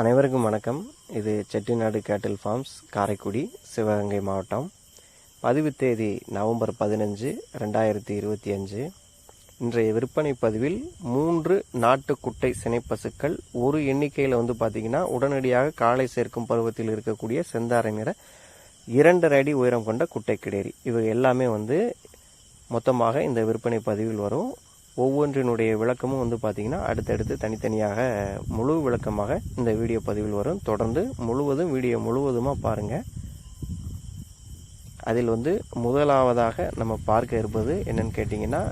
அனைவருக்கும் வணக்கம். இது செட்டிநாடு கேட்டில் ஃபார்ம்ஸ் காரைக்குடி சிவகங்கை மாவட்டம். பதிவு தேதி நவம்பர் பதினஞ்சு ரெண்டாயிரத்தி இருபத்தி அஞ்சு. இன்றைய விற்பனை பதிவில் மூன்று நாட்டு குட்டை சினைப்பசுக்கள். ஒரு எண்ணிக்கையில் வந்து பார்த்திங்கன்னா உடனடியாக காலை சேர்க்கும் பருவத்தில் இருக்கக்கூடிய செந்தாரை நிற இரண்டரை அடி உயரம் கொண்ட குட்டை கிடேரி இவை எல்லாமே வந்து மொத்தமாக இந்த விற்பனை பதிவில் வரும். ஒவ்வொன்றினுடைய விளக்கமும் வந்து பார்த்திங்கன்னா அடுத்தடுத்து தனித்தனியாக முழு விளக்கமாக இந்த வீடியோ பதிவில் வரும். தொடர்ந்து முழுவதும் வீடியோ முழுவதுமாக பாருங்கள் அதில் வந்து முதலாவதாக நம்ம பார்க்க இருப்பது என்னன்னு கேட்டிங்கன்னா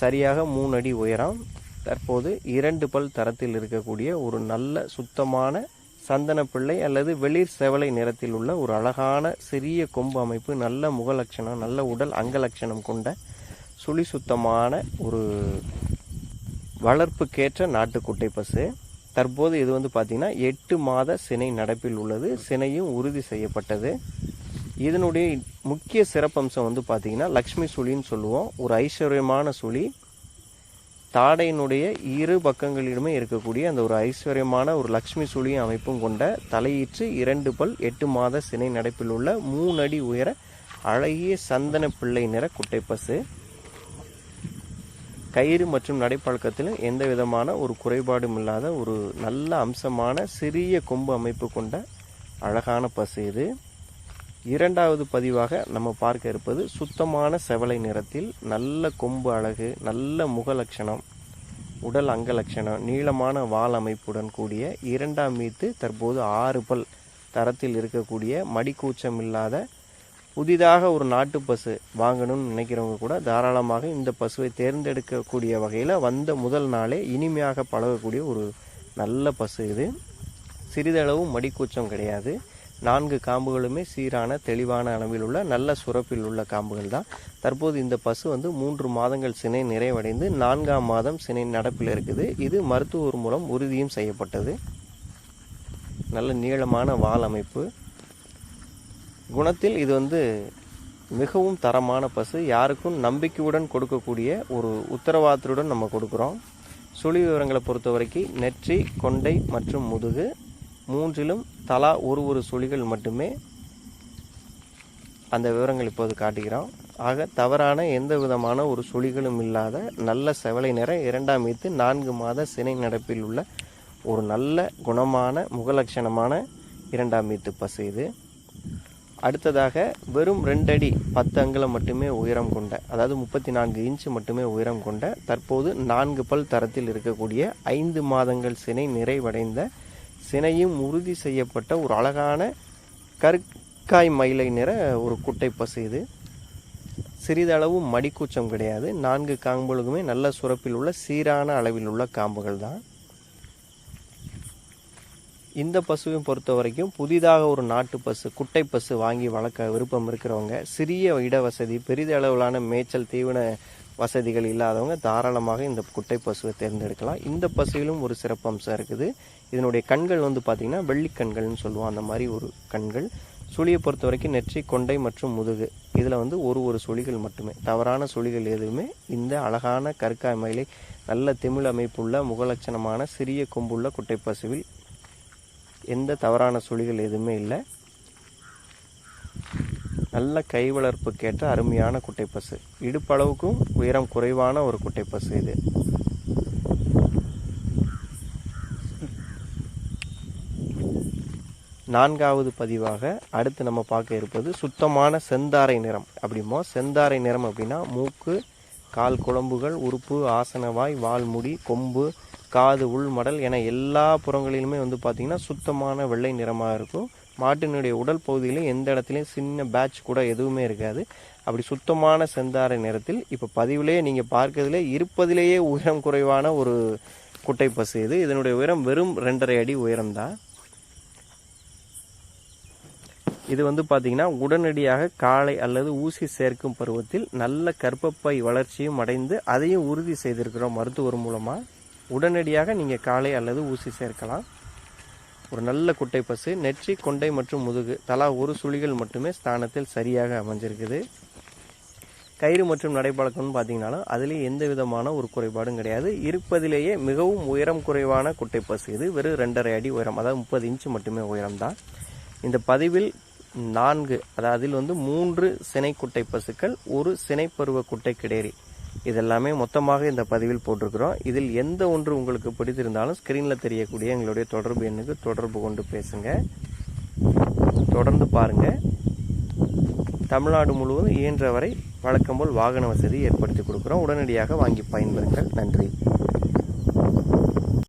சரியாக மூணு அடி உயரம் தற்போது இரண்டு பல் தரத்தில் இருக்கக்கூடிய ஒரு நல்ல சுத்தமான சந்தனப்பிள்ளை அல்லது வெளிர் செவலை நிறத்தில் உள்ள ஒரு அழகான சிறிய கொம்பு அமைப்பு நல்ல முகலட்சணம் நல்ல உடல் அங்கலட்சணம் கொண்ட சுழி சுத்தமான ஒரு வளர்ப்புக்கேற்ற நாட்டுக்குட்டை பசு. தற்போது இது வந்து பார்த்திங்கன்னா எட்டு மாத சினை நடப்பில் உள்ளது. சினையும் உறுதி செய்யப்பட்டது. இதனுடைய முக்கிய சிறப்பம்சம் வந்து பார்த்திங்கன்னா லக்ஷ்மி சுழின்னு சொல்லுவோம். ஒரு ஐஸ்வர்யமான சுழி. தாடையினுடைய இரு பக்கங்களிலுமே இருக்கக்கூடிய அந்த ஒரு ஐஸ்வர்யமான ஒரு லக்ஷ்மி சுழி அமைப்பும் கொண்ட தலையீற்று இரண்டு பல் எட்டு மாத சினை நடப்பில் உள்ள மூணு அடி உயர அழகிய சந்தன பிள்ளை நிற குட்டைப்பசு கயிறு மற்றும் நடைப்பழக்கத்தில் எந்த விதமான ஒரு குறைபாடும் இல்லாத ஒரு நல்ல அம்சமான சிறிய கொம்பு அமைப்பு கொண்ட அழகான பசு இது. இரண்டாவது பதிவாக நம்ம பார்க்க இருப்பது சுத்தமான செவலை நிறத்தில் நல்ல கொம்பு அழகு நல்ல முகலட்சணம் உடல் அங்கலட்சணம் நீளமான வால் அமைப்புடன் கூடிய இரண்டாம் மீத்து தற்போது ஆறு பல் தரத்தில் இருக்கக்கூடிய மடிக்கூச்சம் இல்லாத புதிதாக ஒரு நாட்டு பசு வாங்கணும்னு நினைக்கிறவங்க கூட தாராளமாக இந்த பசுவை தேர்ந்தெடுக்கக்கூடிய வகையில் வந்த முதல் நாளே இனிமையாக பழகக்கூடிய ஒரு நல்ல பசு இது. சிறிதளவு மடிக்கூச்சம் கிடையாது. நான்கு காம்புகளுமே சீரான தெளிவான அளவில் உள்ள நல்ல சுரப்பில் உள்ள காம்புகள் தான். தற்போது இந்த பசு வந்து மூன்று மாதங்கள் சினை நிறைவடைந்து நான்காம் மாதம் சினை நடப்பில் இருக்குது. இது மருத்துவர் மூலம் உறுதியும் செய்யப்பட்டது. நல்ல நீளமான வால் அமைப்பு. குணத்தில் இது வந்து மிகவும் தரமான பசு. யாருக்கும் நம்பிக்கையுடன் கொடுக்கக்கூடிய ஒரு உத்தரவாதத்துடன் நம்ம கொடுக்குறோம். சுழி விவரங்களை பொறுத்த வரைக்கும் நெற்றி கொண்டை மற்றும் முதுகு. மூன்றிலும் தலா ஒரு ஒரு சுழிகள் மட்டுமே அந்த விவரங்கள் இப்போது காட்டுகிறோம். ஆக தவறான எந்த விதமான ஒரு சுழிகளும் இல்லாத நல்ல செவலை நிற இரண்டாம் மீத்து நான்கு மாத சினை நடப்பில் உள்ள ஒரு நல்ல குணமான முகலட்சணமான இரண்டாம் வீத்து பசு இது. அடுத்ததாக வெறும் ரெண்டடி பத்து அங்குலம் மட்டுமே உயரம் கொண்ட அதாவது முப்பத்தி நான்கு இன்ச்சு மட்டுமே உயரம் கொண்ட தற்போது நான்கு பல் தரத்தில் இருக்கக்கூடிய ஐந்து மாதங்கள் சினை நிறைவடைந்த சினையும் உறுதி செய்யப்பட்ட ஒரு அழகான கற்காய் மயிலை நிற ஒரு குட்டை பசு இது. சிறிதளவு மடிக்கூச்சம் கிடையாது. நான்கு காம்புகளுக்குமே நல்ல சுரப்பில் உள்ள சீரான அளவில் உள்ள காம்புகள் தான். இந்த பசுவையும் பொறுத்த வரைக்கும் புதிதாக ஒரு நாட்டு பசு குட்டை பசு வாங்கி வளர்க்க விருப்பம் இருக்கிறவங்க சிறிய இட வசதி பெரித அளவிலான மேய்ச்சல் தீவன வசதிகள் இல்லாதவங்க தாராளமாக இந்த குட்டை பசுவை தேர்ந்தெடுக்கலாம். இந்த பசுவிலும் ஒரு சிறப்பம்சம் இருக்குது. இதனுடைய கண்கள் வந்து பார்த்திங்கன்னா வெள்ளிக்கண்கள்னு சொல்லுவோம். அந்த மாதிரி ஒரு கண்கள். சுழியை பொறுத்த வரைக்கும் நெற்றி கொண்டை மற்றும் முதுகு. இதில் வந்து ஒரு ஒரு சுழிகள் மட்டுமே. தவறான சுழிகள் எதுவுமே இந்த அழகான கற்காய் மயிலை நல்ல திமிழ் அமைப்புள்ள முகலட்சணமான சிறிய கொம்புள்ள குட்டை பசுவில் எந்த தவறான சுழிகள் எதுவுமே இல்லை. நல்ல கை வளர்ப்புக்கேற்ற அருமையான குட்டைப்பசு இடுப்பளவுக்கும் உயரம் குறைவான ஒரு குட்டைப்பசு இது. நான்காவது பதிவாக அடுத்து நம்ம பார்க்க இருப்பது சுத்தமான செந்தாரை நிறம். அப்படிமோ செந்தாரை நிறம் அப்படின்னா மூக்கு கால் குழம்புகள் உறுப்பு ஆசனவாய் வால்முடி கொம்பு காது உள் மடல் என எல்லா புறங்களிலுமே வந்து பார்த்திங்கன்னா சுத்தமான வெள்ளை நிறமாக இருக்கும். மாட்டினுடைய உடல் பகுதியிலும் எந்த இடத்துலையும் சின்ன பேட்ச் கூட எதுவுமே இருக்காது. அப்படி சுத்தமான செந்தாரை நிறத்தில் இப்போ பதிவிலேயே நீங்கள் பார்க்கறதுலே இருப்பதிலேயே உயரம் குறைவான ஒரு குட்டை பசு இது. இதனுடைய உயரம் வெறும் ரெண்டரை அடி உயரம்தான். இது வந்து பார்த்திங்கன்னா உடனடியாக காலை அல்லது ஊசி சேர்க்கும் பருவத்தில் நல்ல கர்ப்பப்பை வளர்ச்சியும் அடைந்து அதையும் உறுதி செய்திருக்கிறோம் மருத்துவர் மூலமாக உடனடியாக நீங்கள் காலை அல்லது ஊசி சேர்க்கலாம். ஒரு நல்ல குட்டை பசு நெற்றி கொண்டை மற்றும் முதுகு. தலா ஒரு சுழிகள் மட்டுமே ஸ்தானத்தில் சரியாக அமைஞ்சிருக்குது. கயிறு மற்றும் நடைப்பழக்கம்னு பார்த்தீங்கன்னாலும் அதுலேயே எந்த விதமான ஒரு குறைபாடும் கிடையாது. இருப்பதிலேயே மிகவும் உயரம் குறைவான குட்டை பசு இது. வெறும் ரெண்டரை அடி உயரம் அதாவது முப்பது இன்ச்சு மட்டுமே உயரம் தான் இந்த பதிவில் நான்கு அதாவது அதில் வந்து மூன்று சினை குட்டை பசுக்கள் ஒரு சினைப்பருவ குட்டை கிடேரி. இதெல்லாமே மொத்தமாக இந்த பதிவில் போட்டிருக்கிறோம். இதில் எந்த ஒன்று உங்களுக்கு பிடித்திருந்தாலும் ஸ்க்ரீனில் தெரியக்கூடிய எங்களுடைய தொடர்பு எண்ணுக்கு தொடர்பு கொண்டு பேசுங்க. தொடர்ந்து பாருங்க. தமிழ்நாடு முழுவதும் இயன்றவரை வழக்கம் போல் வாகன வசதி ஏற்படுத்தி கொடுக்குறோம். உடனடியாக வாங்கி பயன்பெறுங்கள் நன்றி.